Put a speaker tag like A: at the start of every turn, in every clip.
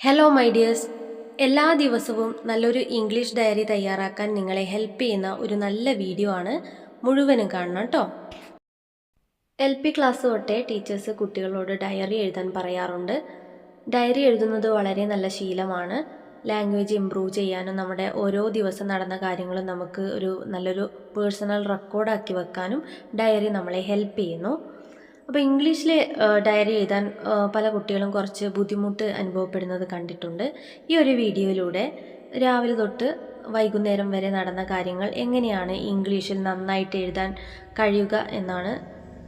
A: Hello my dears എല്ലാ ദിവസവും നല്ലൊരു ഇംഗ്ലീഷ് ഡയറി തയ്യാറാക്കാൻ നിങ്ങളെ ഹെൽപ്പ് ചെയ്യുന്ന ഒരു നല്ല വീഡിയോ ആണ് മുഴുവനും കാണണം കേട്ടോ എൽ പി ക്ലാസ് തൊട്ടേ ടീച്ചേഴ്സ് കുട്ടികളോട് ഡയറി എഴുതാൻ പറയാറുണ്ട്. ഡയറി എഴുതുന്നത് വളരെ നല്ല ശീലമാണ്. ലാംഗ്വേജ് ഇമ്പ്രൂവ് ചെയ്യാനും നമ്മുടെ ഓരോ ദിവസം നടന്ന കാര്യങ്ങളും നമുക്ക് ഒരു നല്ലൊരു പേഴ്സണൽ റെക്കോർഡാക്കി വെക്കാനും ഡയറി നമ്മളെ ഹെൽപ്പ് ചെയ്യുന്നു. അപ്പോൾ ഇംഗ്ലീഷിൽ ഡയറി എഴുതാൻ പല കുട്ടികളും കുറച്ച് ബുദ്ധിമുട്ട് അനുഭവപ്പെടുന്നത് കണ്ടിട്ടുണ്ട്. ഈ ഒരു വീഡിയോയിലൂടെ രാവിലെ തൊട്ട് വൈകുന്നേരം വരെ നടന്ന കാര്യങ്ങൾ എങ്ങനെയാണ് ഇംഗ്ലീഷിൽ നന്നായിട്ട് എഴുതാൻ കഴിയുക എന്നാണ്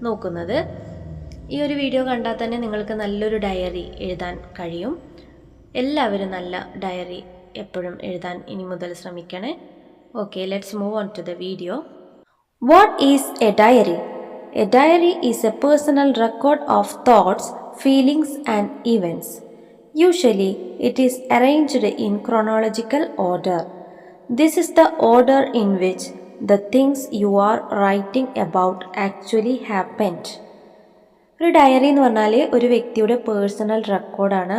A: നോക്കുന്നത്. ഈ ഒരു വീഡിയോ കണ്ടാൽ തന്നെ നിങ്ങൾക്ക് നല്ലൊരു ഡയറി എഴുതാൻ കഴിയും. എല്ലാവരും നല്ല ഡയറി എപ്പോഴും എഴുതാൻ ഇനി മുതൽ ശ്രമിക്കണേ. Okay let's move on to the video what is a diary? A diary is a personal record of thoughts, feelings, and events. Usually, it is arranged in chronological order. This is the order in which the things you are writing about actually happened. ഒരു diary എന്ന് പറഞ്ഞാൽ ഒരു വ്യക്തിയുടെ personal റെക്കോർഡാണ്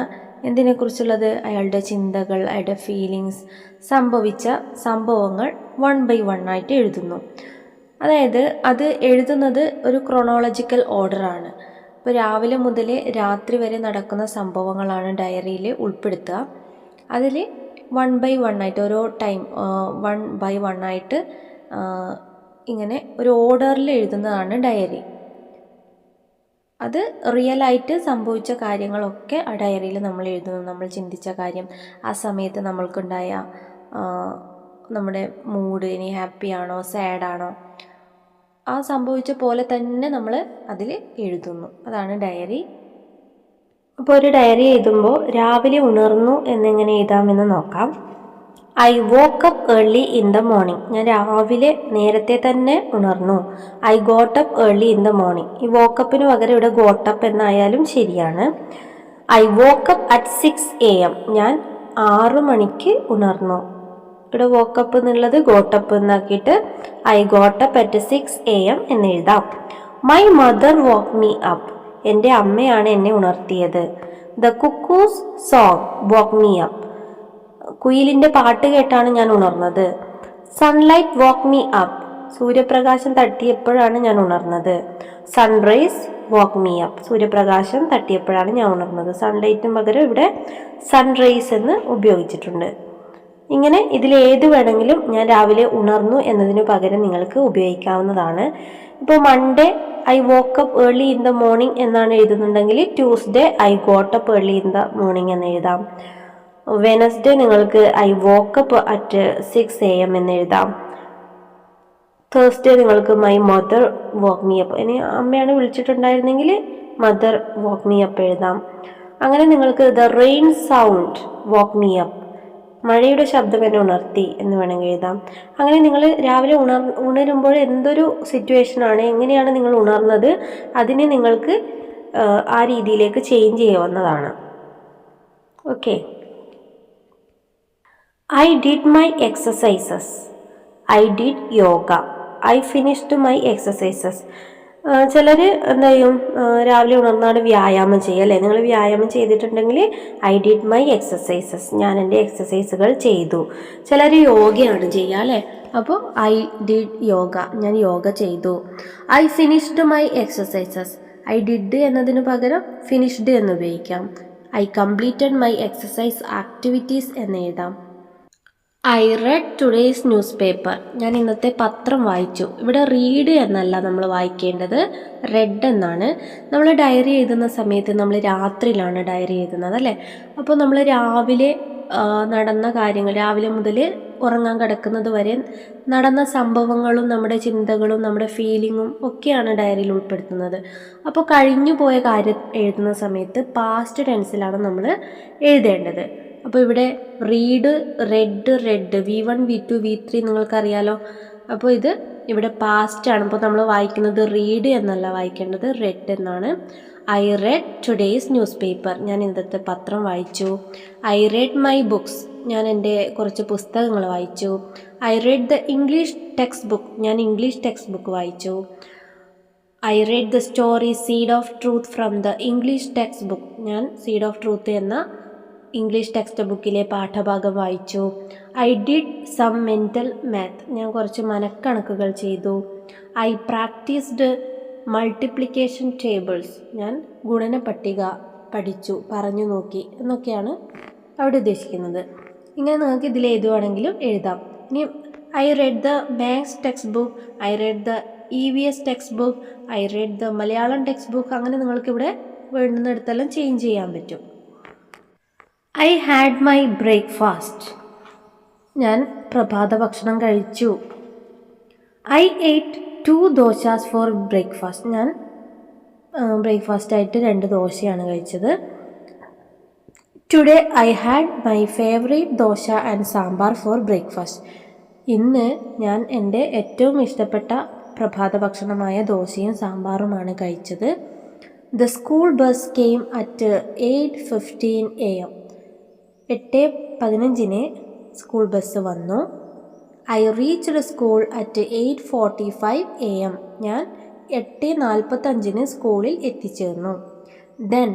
A: എന്തിനെക്കുറിച്ചുള്ളത് അയാളുടെ ചിന്തകൾ അയാളുടെ feelings സംഭവിച്ച സംഭവങ്ങൾ വൺ ബൈ വൺ ആയിട്ട് എഴുതുന്നു അതായത് അത് എഴുതുന്നത് ഒരു ക്രൊണോളജിക്കൽ ഓർഡറാണ് ഇപ്പോൾ രാവിലെ മുതൽ രാത്രി വരെ നടക്കുന്ന സംഭവങ്ങളാണ് ഡയറിയിൽ ഉൾപ്പെടുത്തുക. അതിൽ വൺ ബൈ വൺ ആയിട്ട് ഓരോ ടൈം വൺ ബൈ വൺ ആയിട്ട് ഇങ്ങനെ ഒരു ഓർഡറിൽ എഴുതുന്നതാണ് ഡയറി അത് റിയലായിട്ട് സംഭവിച്ച കാര്യങ്ങളൊക്കെ ആ ഡയറിയിൽ നമ്മൾ എഴുതുന്നു. നമ്മൾ ചിന്തിച്ച കാര്യം ആ സമയത്ത് നമ്മൾക്കുണ്ടായ നമ്മുടെ മൂഡ് ഇനി ഹാപ്പി ആണോ സാഡ് ആണോ ആ സംഭവിച്ച പോലെ തന്നെ നമ്മൾ അതിൽ എഴുതുന്നു. അതാണ് ഡയറി. അപ്പോൾ ഒരു ഡയറി എഴുതുമ്പോൾ രാവിലെ ഉണർന്നു എന്നെങ്ങനെ എഴുതാമെന്ന് നോക്കാം. I woke up early in the morning. ഞാൻ രാവിലെ നേരത്തെ തന്നെ ഉണർന്നു. I got up early in the morning. ഈ വോക്കപ്പിന് പകരം ഇവിടെ ഗോട്ടപ്പ് എന്നായാലും ശരിയാണ്. I woke up at six A M. ഞാൻ ആറു മണിക്ക് ഉണർന്നു. ഇവിടെ വോക്കപ്പ് എന്നുള്ളത് got up എന്നാക്കിയിട്ട് I got up at six A M എന്ന് എഴുതാം. My mother woke me up എന്റെ അമ്മയാണ് എന്നെ ഉണർത്തിയത്. The cuckoo's song woke me up കുയിലിന്റെ പാട്ട് കേട്ടാണ് ഞാൻ ഉണർന്നത്. സൺലൈറ്റ് വോക്ക് മീ അപ്പ് സൂര്യപ്രകാശം തട്ടിയപ്പോഴാണ് ഞാൻ ഉണർന്നത്. സൺറൈസ് വോക്ക് മീ അപ്പ് സൂര്യപ്രകാശം തട്ടിയപ്പോഴാണ് ഞാൻ ഉണർന്നത്. സൺലൈറ്റിന് പകരം ഇവിടെ സൺറൈസ് എന്ന് ഉപയോഗിച്ചിട്ടുണ്ട്. ഇങ്ങനെ ഇതിൽ ഏത് വേണമെങ്കിലും ഞാൻ രാവിലെ ഉണർന്നു എന്നതിന് പകരം നിങ്ങൾക്ക് ഉപയോഗിക്കാവുന്നതാണ്. ഇപ്പോൾ Monday I woke up early in the morning എന്നാണ് എഴുതുന്നുണ്ടെങ്കിൽ Tuesday I got up early in the morning എന്ന് എഴുതാം. വെനസ്ഡേ നിങ്ങൾക്ക് I woke up at six A M എന്ന് എഴുതാം. തേഴ്സ്ഡേ നിങ്ങൾക്ക് my mother woke me up ഇനി അമ്മയാണ് വിളിച്ചിട്ടുണ്ടായിരുന്നെങ്കിൽ മദർ വോക്ക് മീ അപ്പ് എഴുതാം. അങ്ങനെ നിങ്ങൾക്ക് the rain sound woke me up മഴയുടെ ശബ്ദം എന്നെ ഉണർത്തി എന്ന് വേണമെങ്കിൽ എഴുതാം. അങ്ങനെ നിങ്ങൾ രാവിലെ ഉണർ ഉണരുമ്പോൾ എന്തൊരു സിറ്റുവേഷനാണ് എങ്ങനെയാണ് നിങ്ങൾ ഉണർന്നത് അതിനെ നിങ്ങൾക്ക് ആ, രീതിയിലേക്ക് ചേഞ്ച് ചെയ്യാവുന്നതാണ് okay I did my exercises I did yoga I finished my exercises ചിലർ എന്താ ചെയ്യും? രാവിലെ ഉണർന്നാണ് വ്യായാമം ചെയ്യുക അല്ലേ? നിങ്ങൾ വ്യായാമം ചെയ്തിട്ടുണ്ടെങ്കിൽ ഐ ഡിഡ് മൈ എക്സസൈസസ് ഞാൻ എന്റെ എക്സസൈസുകൾ ചെയ്തു. ചിലർ യോഗയാണ് ചെയ്യുക അല്ലേ? അപ്പോൾ ഐ ഡിഡ് യോഗ ഞാൻ യോഗ ചെയ്തു. I finished my exercises I did എന്നതിന് പകരം ഫിനിഷ്ഡ് എന്ന് ഉപയോഗിക്കാം. I completed my exercise activities എന്ന് എഴുതാം. I read today's newspaper ഞാൻ ഇന്നത്തെ പത്രം വായിച്ചു. ഇവിടെ റീഡ് എന്നല്ല നമ്മൾ വായിക്കേണ്ടത്. റെഡ് എന്നാണ്. നമ്മൾ ഡയറി എഴുതുന്ന സമയത്ത് നമ്മൾ രാത്രിയിലാണ് ഡയറി എഴുതുന്നത് അല്ലേ? അപ്പോൾ നമ്മൾ രാവിലെ നടന്ന കാര്യങ്ങൾ രാവിലെ മുതൽ ഉറങ്ങാൻ കിടക്കുന്നത് വരെ നടന്ന സംഭവങ്ങളും നമ്മുടെ ചിന്തകളും നമ്മുടെ ഫീലിങ്ങും ഒക്കെയാണ് ഡയറിയിൽ ഉൾപ്പെടുത്തുന്നത്. അപ്പോൾ കഴിഞ്ഞു പോയ കാര്യം എഴുതുന്ന സമയത്ത് പാസ്റ്റ് ടെൻസിലാണ് നമ്മൾ എഴുതേണ്ടത്. അപ്പോൾ ഇവിടെ read read read V one V two V three നിങ്ങൾക്കറിയാലോ. അപ്പോൾ ഇത് ഇവിടെ പാസ്റ്റ് ആണ്. അപ്പോൾ നമ്മൾ വായിക്കുന്നത് റീഡ് എന്നല്ല വായിക്കേണ്ടത് റെഡ് എന്നാണ്. I read today's newspaper ഞാൻ ഇന്നത്തെ പത്രം വായിച്ചു. ഐ റെഡ് മൈ ബുക്സ് ഞാൻ എന്റെ കുറച്ച് പുസ്തകങ്ങൾ വായിച്ചു. I read the English textbook ഞാൻ ഇംഗ്ലീഷ് ടെക്സ്റ്റ് ബുക്ക് വായിച്ചു. I read the story seed of truth from the English textbook ഞാൻ സീഡ് ഓഫ് ട്രൂത്ത് എന്ന ഇംഗ്ലീഷ് ടെക്സ്റ്റ് ബുക്കിലെ പാഠഭാഗം വായിച്ചു. I did some mental math ഞാൻ കുറച്ച് മനക്കണക്കുകൾ ചെയ്തു. ഐ പ്രാക്ടീസ്ഡ് മൾട്ടിപ്ലിക്കേഷൻ ടേബിൾസ് ഞാൻ ഗുണന പട്ടിക പഠിച്ചു. പറഞ്ഞു നോക്കി. എന്നൊക്കെയാണ് അവിടെ ഉദ്ദേശിക്കുന്നത്. ഇങ്ങനെ നിങ്ങൾക്ക് ഇതിൽ ഏത് വേണമെങ്കിലും എഴുതാം. ഇനി I read the maths textbook I read the E V S textbook I read the Malayalam textbook അങ്ങനെ നിങ്ങൾക്കിവിടെ വേണ്ടുന്നിടത്തെല്ലാം ചേഞ്ച് ചെയ്യാൻ പറ്റും. ഐ ഹാഡ് മൈ ബ്രേക്ക്ഫാസ്റ്റ് ഞാൻ പ്രഭാത ഭക്ഷണം കഴിച്ചു. I ate two dosas for breakfast ഞാൻ ബ്രേക്ക്ഫാസ്റ്റായിട്ട് രണ്ട് ദോശയാണ് കഴിച്ചത്. Today I had my favourite dosa and sambar for breakfast ഇന്ന് ഞാൻ എന്റെ ഏറ്റവും ഇഷ്ടപ്പെട്ട പ്രഭാത ഭക്ഷണമായ ദോശയും സാമ്പാറുമാണ് കഴിച്ചത്. The school bus came at eight fifteen A M എട്ട് പതിനഞ്ചിന് സ്കൂൾ ബസ് വന്നു. I reached school at eight forty five A M. ഞാൻ എട്ട് നാൽപ്പത്തഞ്ചിന് സ്കൂളിൽ എത്തിച്ചേർന്നു. Then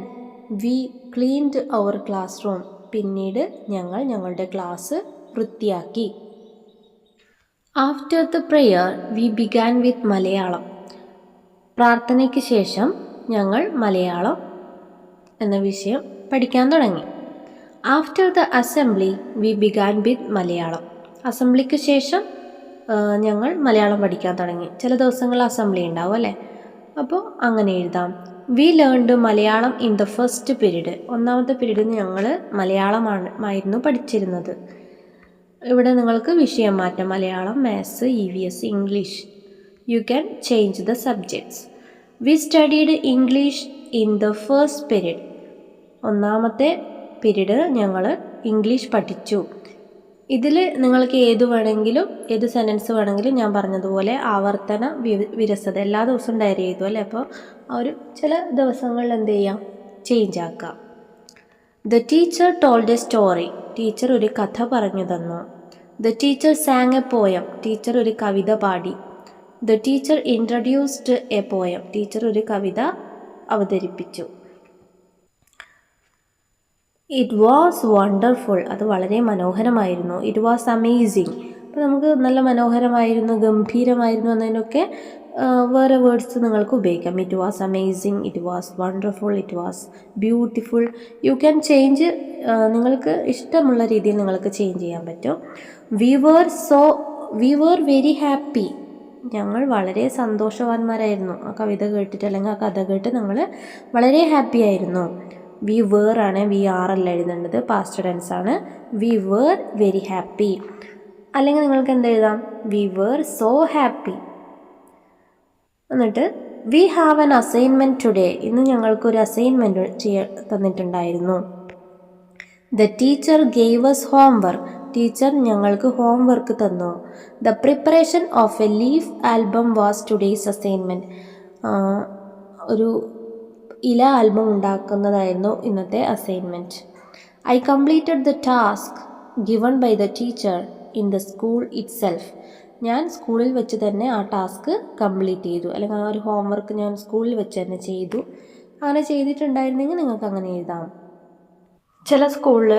A: we cleaned our classroom. പിന്നീട് ഞങ്ങൾ ഞങ്ങളുടെ ക്ലാസ് വൃത്തിയാക്കി. After the prayer we began with Malayalam. പ്രാർത്ഥനയ്ക്ക് ശേഷം ഞങ്ങൾ മലയാളം എന്ന വിഷയം പഠിക്കാൻ തുടങ്ങി. After the assembly we began with Malayalam അസംബ്ലിക്ക് ശേഷം ഞങ്ങൾ മലയാളം പഠിക്കാൻ തുടങ്ങി. ചില ദിവസങ്ങൾ അസംബ്ലി ഉണ്ടാവും അല്ലേ? അപ്പോൾ അങ്ങനെ എഴുതാം. We learned Malayalam in the first period ഒന്നാമത്തെ പീരീഡിൽ ഞങ്ങൾ മലയാളമാണ് ആയിരുന്നു പഠിച്ചിരുന്നത്. ഇവിടെ നിങ്ങൾക്ക് വിഷയം മാറ്റാം. Malayalam maths E V S English you can change the subjects we studied English in the first period ഒന്നാമത്തെ പീരീഡ് ഞങ്ങൾ ഇംഗ്ലീഷ് പഠിച്ചു. ഇതിൽ നിങ്ങൾക്ക് ഏത് വേണമെങ്കിലും ഏത് സെന്റൻസ് വേണമെങ്കിലും ഞാൻ പറഞ്ഞതുപോലെ ആവർത്തന വിരസത എല്ലാ ദിവസവും ഡയറി ചെയ്തു അല്ലേ? അപ്പോൾ ഒരു ചില ദിവസങ്ങളിൽ എന്ത് ചെയ്യാം? ചേഞ്ച് ആക്കാം. The teacher told a story teacher ഒരു കഥ പറഞ്ഞു തന്നു. The teacher sang a poem teacher ഒരു കവിത പാടി. The teacher introduced a poem teacher ഒരു കവിത അവതരിപ്പിച്ചു. ഇറ്റ് വാസ് വണ്ടർഫുൾ അത് വളരെ മനോഹരമായിരുന്നു. ഇറ്റ് വാസ് അമേസിങ് അപ്പോൾ നമുക്ക് നല്ല മനോഹരമായിരുന്നു ഗംഭീരമായിരുന്നു എന്നതിനൊക്കെ വേറെ വേർഡ്സ് നിങ്ങൾക്ക് ഉപയോഗിക്കാം. It was amazing it was wonderful it was beautiful you can change നിങ്ങൾക്ക് ഇഷ്ടമുള്ള രീതിയിൽ നിങ്ങൾക്ക് ചേഞ്ച് ചെയ്യാൻ പറ്റും. We were so we were very happy ഞങ്ങൾ വളരെ സന്തോഷവാന്മാരായിരുന്നു. ആ കവിത കേട്ടിട്ട് അല്ലെങ്കിൽ ആ കഥ കേട്ട് ഞങ്ങൾ വളരെ ഹാപ്പി ആയിരുന്നു. വി വേർ ആണ് വി ആർ അല്ല എഴുതേണ്ടത്. പാസ്റ്റ് ടെൻസ് ആണ്. We were very happy. അല്ലെങ്കിൽ നിങ്ങൾക്ക് എന്ത് എഴുതാം? We were so happy. എന്നിട്ട് we have an assignment today. ഇന്ന് ഞങ്ങൾക്കൊരു അസൈൻമെന്റ് ചെയ്യ തന്നിട്ടുണ്ടായിരുന്നു. The teacher gave us homework. Teacher ഞങ്ങൾക്ക് ഹോം വർക്ക് തന്നു. The preparation of a leaf album was today's assignment ഒരു ഇല ആൽബം ഉണ്ടാക്കുന്നതായിരുന്നു ഇന്നത്തെ assignment I completed the task given by the teacher in the school itself ഞാൻ സ്കൂളിൽ വെച്ച് തന്നെ ആ ടാസ്ക് കംപ്ലീറ്റ് ചെയ്തു. അല്ലെങ്കിൽ ആ ഒരു ഹോംവർക്ക് ഞാൻ സ്കൂളിൽ വെച്ച് തന്നെ ചെയ്തു. അങ്ങനെ ചെയ്തിട്ടുണ്ടായിരുന്നെങ്കിൽ നിങ്ങൾക്ക് അങ്ങനെ എഴുതാം. ചില സ്കൂളിൽ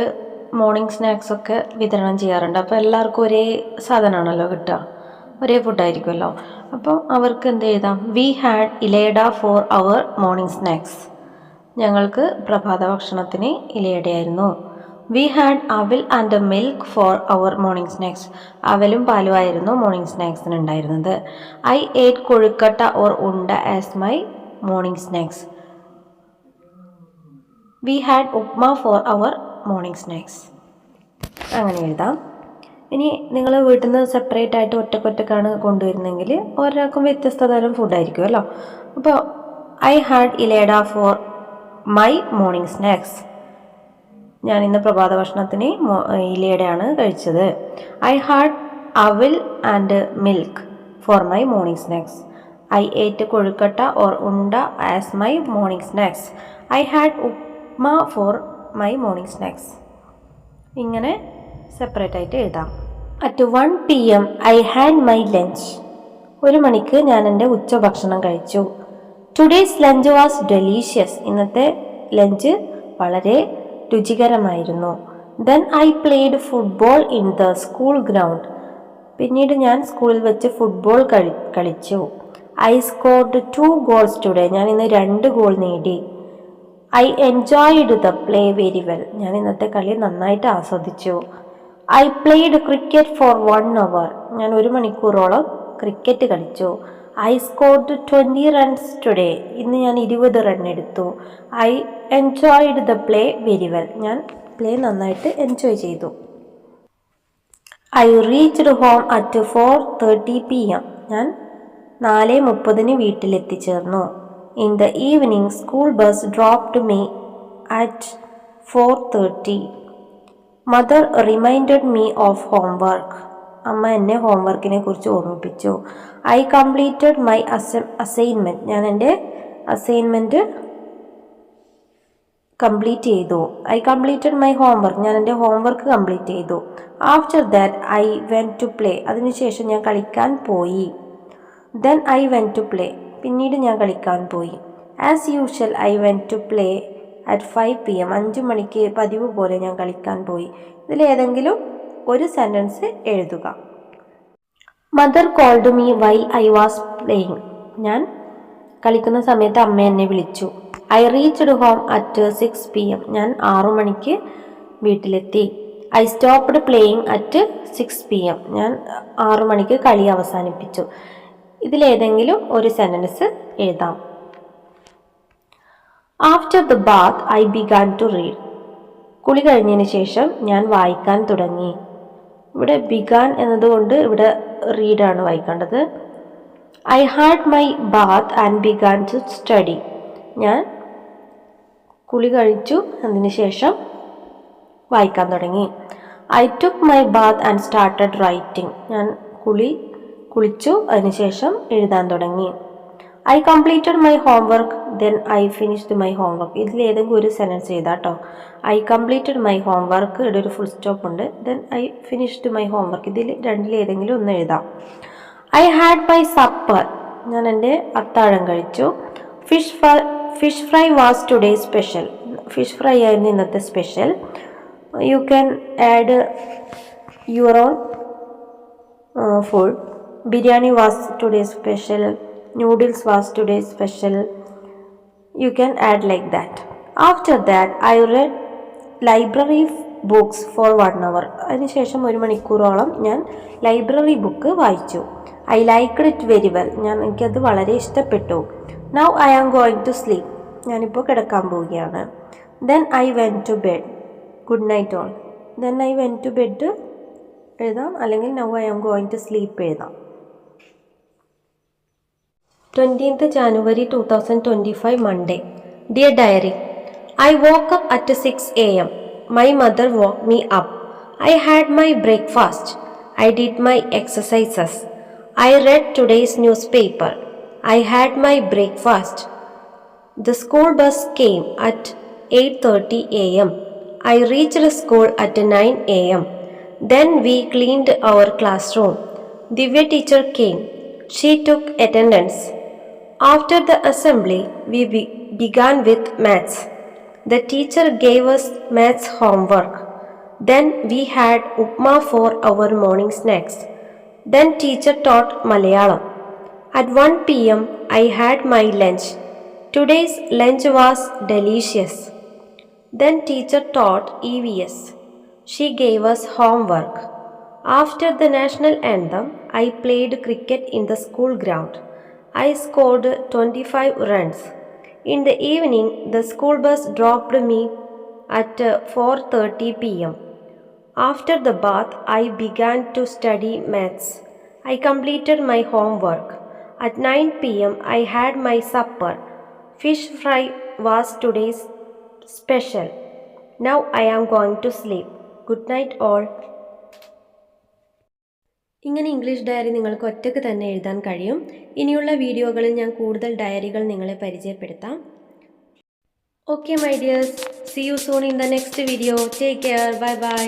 A: മോർണിംഗ് സ്നാക്സ് ഒക്കെ വിതരണം ചെയ്യാറുണ്ട്. അപ്പോൾ എല്ലാവർക്കും ഒരേ സാധനമാണല്ലോ കിട്ടുക. ഒരേ ഫുഡായിരിക്കുമല്ലോ അപ്പോൾ അവർക്ക് എന്ത് എഴുതാം we had elayada for our morning snacks ഞങ്ങൾക്ക് പ്രഭാത ഭക്ഷണത്തിന് ഇലയടയായിരുന്നു. We had avil and a milk for our morning snacks അവലും പാലുമായിരുന്നു മോർണിംഗ് സ്നാക്സിന് ഉണ്ടായിരുന്നത്. I ate kozhukkatta or unda as my morning snacks we had upma for our morning snacks അങ്ങനെ എഴുതാം. ഇനി നിങ്ങൾ വീട്ടിൽ നിന്ന് സെപ്പറേറ്റ് ആയിട്ട് ഒറ്റക്കൊറ്റക്കാണ് കൊണ്ടുവരുന്നതെങ്കിൽ ഒരാൾക്കും വ്യത്യസ്ത തരം ഫുഡായിരിക്കുമല്ലോ അപ്പോൾ I had elayada for my morning snacks ഞാൻ ഇന്ന് പ്രഭാത ഭക്ഷണത്തിന് ഇലയുടെയാണ് കഴിച്ചത്. I had avil and milk for my morning snacks I ate kozhukkatta or unda as my morning snacks I had upma for my morning snacks ഇങ്ങനെ separate ആയിട്ട് എഴുതാം. At one P M I had my lunch ഒരു മണിക്ക് ഞാൻ എന്റെ ഉച്ചഭക്ഷണം കഴിച്ചു. Today's lunch was delicious ഇന്നത്തെ ലഞ്ച് വളരെ രുചികരമായിരുന്നു. Then I played football in the school ground പിന്നീട് ഞാൻ സ്കൂളിൽ വെച്ച് ഫുട്ബോൾ കളി കളിച്ചു. I scored two goals today ഞാൻ ഇന്ന് രണ്ട് ഗോൾ നേടി. I enjoyed the play very well ഞാൻ ഇന്നത്തെ കളി നന്നായിട്ട് ആസ്വദിച്ചു. I played cricket for one hour ഞാൻ ഒരു മണിക്കൂറോളം ക്രിക്കറ്റ് കളിച്ചു. I scored twenty runs today ഇന്ന് ഞാൻ ഇരുപത് റൺ എടുത്തു. I enjoyed the play very well ഞാൻ പ്ലേ നന്നായിട്ട് എൻജോയ് ചെയ്തു. I reached home at four thirty P M ഞാൻ നാല് മുപ്പതിന് വീട്ടിലെത്തിച്ചേർന്നു. In the evening school bus dropped me at four thirty mother reminded me of homework അമ്മ എന്നെ ഹോംവർക്കിനെ കുറിച്ച് ഓർമ്മിപ്പിച്ചു. I completed my as assignment ഞാൻ എന്റെ അസൈൻമെന്റ് കംപ്ലീറ്റ് ചെയ്തു. ഐ കംപ്ലീറ്റഡ് മൈ ഹോംവർക്ക് ഞാൻ എന്റെ ഹോംവർക്ക് കംപ്ലീറ്റ് ചെയ്തു. After that I went to play അതിനുശേഷം ഞാൻ കളിക്കാൻ പോയി. Then I went to play പിന്നീട് ഞാൻ കളിക്കാൻ പോയി. As usual I went to play at five P M അഞ്ച് മണിക്ക് പതിവ് പോലെ ഞാൻ കളിക്കാൻ പോയി. ഇതിലേതെങ്കിലും ഒരു സെന്റൻസ് എഴുതുക. Mother called me while I was playing ഞാൻ കളിക്കുന്ന സമയത്ത് അമ്മ എന്നെ വിളിച്ചു. I reached home at six P M ഞാൻ ആറു മണിക്ക് വീട്ടിലെത്തി. I stopped playing at six P M ഞാൻ ആറു മണിക്ക് കളി അവസാനിപ്പിച്ചു. ഇതിലേതെങ്കിലും ഒരു സെന്റൻസ് എഴുതാം. After the bath I began to read കുളി കഴിഞ്ഞതിന് ശേഷം ഞാൻ വായിക്കാൻ തുടങ്ങി. ഇവിടെ ബിഗാൻ എന്നതുകൊണ്ട് ഇവിടെ റീഡാണ് വായിക്കേണ്ടത്. I had my bath and began to study ഞാൻ കുളി കഴിച്ചു അതിന് ശേഷം വായിക്കാൻ തുടങ്ങി. I took my bath and started writing ഞാൻ കുളി കുളിച്ചു അതിനുശേഷം എഴുതാൻ തുടങ്ങി. I completed my homework then I finished my homework ഇതിൽ ഏതെങ്കിലും ഒരു സെന്റൻസ് ചെയ്താട്ടോ ഐ കംപ്ലീറ്റഡ് മൈ ഹോംവർക്ക് ഇവിടെ ഒരു ഫുൾ സ്റ്റോപ്പ് ഉണ്ട്. Then I finished my homework ഇതിൽ രണ്ടിൽ ഏതെങ്കിലും ഒന്ന് എഴുതാം. ഐ ഹാഡ് മൈ സപ്പർ ഞാൻ എന്റെ അത്താഴം കഴിച്ചു. Fish fry fish fry was today special fish fry ആയിരുന്നു ഇന്നത്തെ special you can add your own food biryani was today special noodles was today's special. You can add like that. After that i read library books for one hour. അതിനുശേഷം ഒരു മണിക്കൂറോളം ഞാൻ library book വായിച്ചു. I liked it very well ഞാൻ എനിക്കത് വളരെ ഇഷ്ടപ്പെട്ടു. Now I am going to sleep ഞാനിപ്പോൾ കിടക്കാൻ പോവുകയാണ്. Then I went to bed good night all then I went to bed എഴുതാം. അല്ലെങ്കിൽ now I am going to sleep എഴുതാം. 20th January 2025 Monday Dear Diary I woke up at 6 a.m. My mother woke me up. I had my breakfast. I did my exercises. I read today's newspaper. I had my breakfast. The school bus came at 8.30 a.m. I reached school at 9 a.m. Then we cleaned our classroom. The teacher came. She took attendance. After the assembly, we be- began with maths. The teacher gave us maths homework. Then we had upma for our morning snacks. Then teacher taught Malayalam. At 1 pm, I had my lunch. Today's lunch was delicious. Then teacher taught EVS. She gave us homework. After the national anthem, I played cricket in the school ground. I scored 25 runs. In the evening, the school bus dropped me at uh, 4:30 p.m. After the bath, I began to study maths. I completed my homework. At 9 p.m., I had my supper. Fish fry was today's special. Now I am going to sleep. Good night, all. ഇങ്ങനെ English diary നിങ്ങൾക്ക് ഒറ്റയ്ക്ക് തന്നെ എഴുതാൻ കഴിയും. ഇനിയുള്ള വീഡിയോകളിൽ ഞാൻ കൂടുതൽ ഡയറികൾ നിങ്ങളെ പരിചയപ്പെടുത്താം. Okay my dears see you soon in the next video take care bye bye